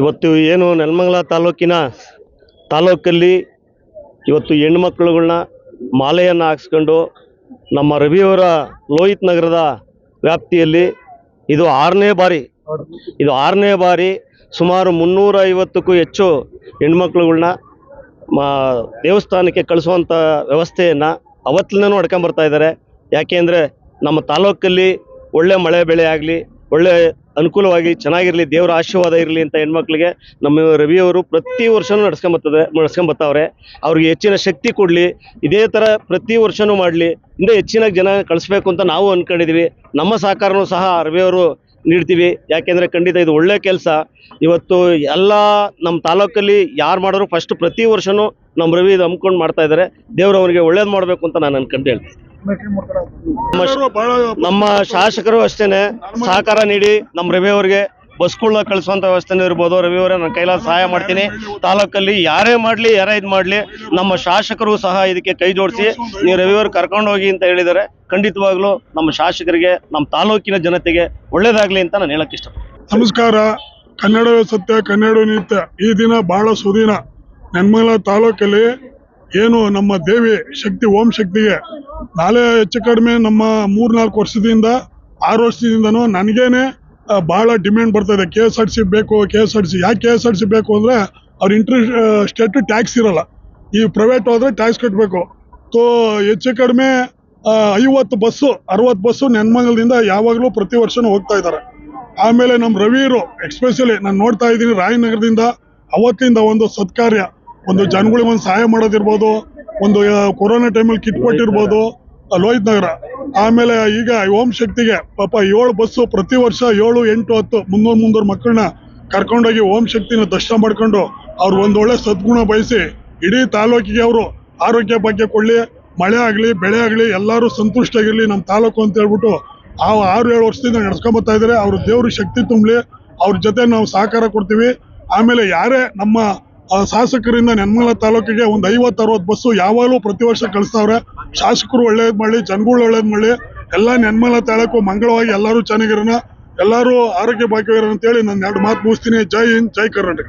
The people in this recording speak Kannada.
ಇವತ್ತು ಏನು ನೆಲಮಂಗಲ ತಾಲೂಕಿನ ತಾಲೂಕಲ್ಲಿ ಇವತ್ತು ಹೆಣ್ಮಕ್ಳುಗಳ್ನ ಮಾಲೆಯನ್ನು ಹಾಕ್ಸ್ಕೊಂಡು ನಮ್ಮ ರವಿಯವರ ಲೋಹಿತ್ ನಗರದ ವ್ಯಾಪ್ತಿಯಲ್ಲಿ ಇದು ಆರನೇ ಬಾರಿ, ಇದು ಆರನೇ ಬಾರಿ ಸುಮಾರು ಮುನ್ನೂರ ಐವತ್ತಕ್ಕೂ ಹೆಚ್ಚು ಹೆಣ್ಮಕ್ಳುಗಳನ್ನ ಮಾ ದೇವಸ್ಥಾನಕ್ಕೆ ಕಳಿಸುವಂಥ ವ್ಯವಸ್ಥೆಯನ್ನು ಅವತ್ತಿನೂ ಇದ್ದಾರೆ. ಯಾಕೆಂದರೆ ನಮ್ಮ ತಾಲೂಕಲ್ಲಿ ಒಳ್ಳೆ ಮಳೆ ಬೆಳೆ ಆಗಲಿ, ಒಳ್ಳೆ ಅನುಕೂಲವಾಗಿ ಚೆನ್ನಾಗಿರಲಿ, ದೇವರ ಆಶೀರ್ವಾದ ಇರಲಿ ಅಂತ ಹೆಣ್ಮಕ್ಳಿಗೆ ನಮ್ಮ ರವಿಯವರು ಪ್ರತಿ ವರ್ಷವೂ ನಡ್ಸ್ಕೊಂಬತ್ತದೆ ನಡ್ಸ್ಕೊಂಬರ್ತಾವ್ರೆ ಅವ್ರಿಗೆ ಹೆಚ್ಚಿನ ಶಕ್ತಿ ಕೊಡಲಿ, ಇದೇ ಥರ ಪ್ರತಿ ವರ್ಷವೂ ಮಾಡಲಿ. ಇಂದ ಹೆಚ್ಚಿನ ಜನ ಕಳಿಸ್ಬೇಕು ಅಂತ ನಾವು ಅಂದ್ಕೊಂಡಿದ್ದೀವಿ ನಮ್ಮ ಸಹಕಾರನೂ ಸಹ ರವಿಯವರು ನೀಡ್ತೀವಿ. ಯಾಕೆಂದರೆ ಖಂಡಿತ ಇದು ಒಳ್ಳೆ ಕೆಲಸ. ಇವತ್ತು ಎಲ್ಲ ನಮ್ಮ ತಾಲೂಕಲ್ಲಿ ಯಾರು ಮಾಡೋರು ಫಸ್ಟ್ ಪ್ರತಿ ವರ್ಷವೂ ನಮ್ಮ ರವಿ ಇದು ಹಮ್ಕೊಂಡು ಮಾಡ್ತಾ ಇದ್ದಾರೆ. ದೇವ್ರು ಅವರಿಗೆ ಒಳ್ಳೇದು ಮಾಡಬೇಕು ಅಂತ ನಾನು ಅನ್ಕೊಂಡು ಹೇಳ್ತೀನಿ. ನಮ್ಮ ಶಾಸಕರು ಅಷ್ಟೇನೆ. ಸಹಕಾರ ನೀಡಿ ನಮ್ಮ ರವಿ ಅವರಿಗೆ ಬಸ್ಗಳನ್ನ ಕಳಿಸುವಂತ ವ್ಯವಸ್ಥೆನೂ ಇರ್ಬೋದು. ರವಿ ಅವರೇ ನನ್ನ ಕೈಲಾದ ಸಹಾಯ ಮಾಡ್ತೀನಿ. ತಾಲೂಕಲ್ಲಿ ಯಾರೇ ಮಾಡಲಿ ಯಾರೇ ಇದು ಮಾಡಲಿ ನಮ್ಮ ಶಾಸಕರು ಸಹ ಇದಕ್ಕೆ ಕೈ ಜೋಡಿಸಿ ನೀವು ರವಿ ಅವ್ರು ಕರ್ಕೊಂಡು ಹೋಗಿ ಅಂತ ಹೇಳಿದರೆ ಖಂಡಿತವಾಗ್ಲೂ ನಮ್ಮ ಶಾಸಕರಿಗೆ ನಮ್ಮ ತಾಲೂಕಿನ ಜನತೆಗೆ ಒಳ್ಳೇದಾಗ್ಲಿ ಅಂತ ನಾನು ಹೇಳಕ್ ಇಷ್ಟಪಡ್ತೀನಿ. ನಮಸ್ಕಾರ. ಕನ್ನಡ ಸತ್ಯ ಕನ್ನಡ ನಿತ್ಯ. ಈ ದಿನ ಬಹಳ ಸುದಿನ. ನೆನ್ಮಲ ತಾಲೂಕಲ್ಲಿ ಏನು ನಮ್ಮ ದೇವಿ ಶಕ್ತಿ, ಓಂ ಶಕ್ತಿಗೆ ನಾಳೆ ಹೆಚ್ಚು ಕಡಿಮೆ ನಮ್ಮ ಮೂರ್ನಾಲ್ಕು ವರ್ಷದಿಂದ, ಆರು ವರ್ಷದಿಂದನೂ ನನಗೇನೆ ಬಹಳ ಡಿಮ್ಯಾಂಡ್ ಬರ್ತಾ ಇದೆ. ಕೆ ಎಸ್ ಆರ್ ಸಿ ಬೇಕು ಕೆ ಎಸ್ ಆರ್ ಸಿ ಯಾಕೆ ಕೆ ಎಸ್ ಆರ್ ಸಿ ಬೇಕು ಅಂದರೆ ಅವ್ರ ಇಂಟ್ರಿ ಸ್ಟೇಟ್ ಟ್ಯಾಕ್ಸ್ ಇರಲ್ಲ. ಈ ಪ್ರೈವೇಟ್ ಹೋದರೆ ಟ್ಯಾಕ್ಸ್ ಕಟ್ಟಬೇಕು ತೋ, ಹೆಚ್ಚು ಕಡಿಮೆ ಐವತ್ತು ಬಸ್ಸು, ಅರವತ್ತು ಬಸ್ಸು ನೆನ್ಮಂಗಲದಿಂದ ಯಾವಾಗಲೂ ಪ್ರತಿ ವರ್ಷನೂ ಹೋಗ್ತಾ ಇದ್ದಾರೆ. ಆಮೇಲೆ ನಮ್ಮ ರವಿರು ಎಕ್ಸ್ಪೆಷಲಿ ನಾನು ನೋಡ್ತಾ ಇದ್ದೀನಿ ರಾಯನಗರದಿಂದ, ಅವತ್ತಿಂದ ಒಂದು ಸತ್ಕಾರ್ಯ. ಒಂದು ಜನಗಳಿಗೆ ಒಂದು ಸಹಾಯ ಮಾಡೋದಿರ್ಬೋದು, ಒಂದು ಕೊರೋನಾ ಟೈಮಲ್ಲಿ ಕಿಟ್ ಕೊಟ್ಟಿರ್ಬೋದು ಲೋಹಿತ್ ನಗರ. ಆಮೇಲೆ ಈಗ ಓಂ ಶಕ್ತಿಗೆ ಪಾಪ ಏಳು ಬಸ್ಸು ಪ್ರತಿ ವರ್ಷ ಏಳು, ಎಂಟು, ಹತ್ತು, ಮುನ್ನೂರು ಮುನ್ನೂರು ಮಕ್ಕಳನ್ನ ಕರ್ಕೊಂಡೋಗಿ ಓಂ ಶಕ್ತಿನ ದರ್ಶನ ಮಾಡ್ಕೊಂಡು ಅವ್ರು ಒಂದು ಒಳ್ಳೆ ಸದ್ಗುಣ ಬಯಸಿ ಇಡೀ ತಾಲೂಕಿಗೆ ಅವರು ಆರೋಗ್ಯ ಬಗ್ಗೆ ಕೊಡಲಿ, ಮಳೆ ಆಗಲಿ, ಬೆಳೆ ಆಗಲಿ, ಎಲ್ಲರೂ ಸಂತುಷ್ಟಾಗಿರಲಿ ನಮ್ಮ ತಾಲೂಕು ಅಂತ ಹೇಳ್ಬಿಟ್ಟು ಆ ಆರು, ಏಳು ವರ್ಷದಿಂದ ನಡ್ಸ್ಕೊಂಬತ್ತಾ ಇದ್ದಾರೆ ಅವ್ರ ದೇವ್ರಿಗೆ ಶಕ್ತಿ ತುಂಬಲಿ, ಅವ್ರ ಜೊತೆ ನಾವು ಸಹಕಾರ ಕೊಡ್ತೀವಿ. ಆಮೇಲೆ ಯಾರೇ ನಮ್ಮ ಆ, ಶಾಸಕರಿಂದ ನೆನ್ಮಲ ತಾಲೂಕಿಗೆ ಒಂದು ಐವತ್ತು ಅರವತ್ತು ಬಸ್ಸು ಯಾವಾಗಲೂ ಪ್ರತಿ ವರ್ಷ ಕಳಿಸ್ತಾವ್ರೆ. ಶಾಸಕರು ಒಳ್ಳೇದು ಮಾಡಲಿ ಜನಗಳು ಒಳ್ಳೇದು ಮಾಡಲಿ. ಎಲ್ಲ ನೆನ್ಮಲ ತಾಲೂಕು ಮಂಗಳವಾಗಿ ಎಲ್ಲರೂ ಚೆನ್ನಾಗಿರೋಣ. ಎಲ್ಲರೂ ಆರೋಗ್ಯ ಭಾಗ್ಯವಿರೋಣ ಅಂತೇಳಿ ನಾನು ಎರಡು ಮಾತು ಮುಗಿಸ್ತೀನಿ. ಜೈ ಹಿಂದ್ ಜೈ ಕರ್ನಾಟಕ.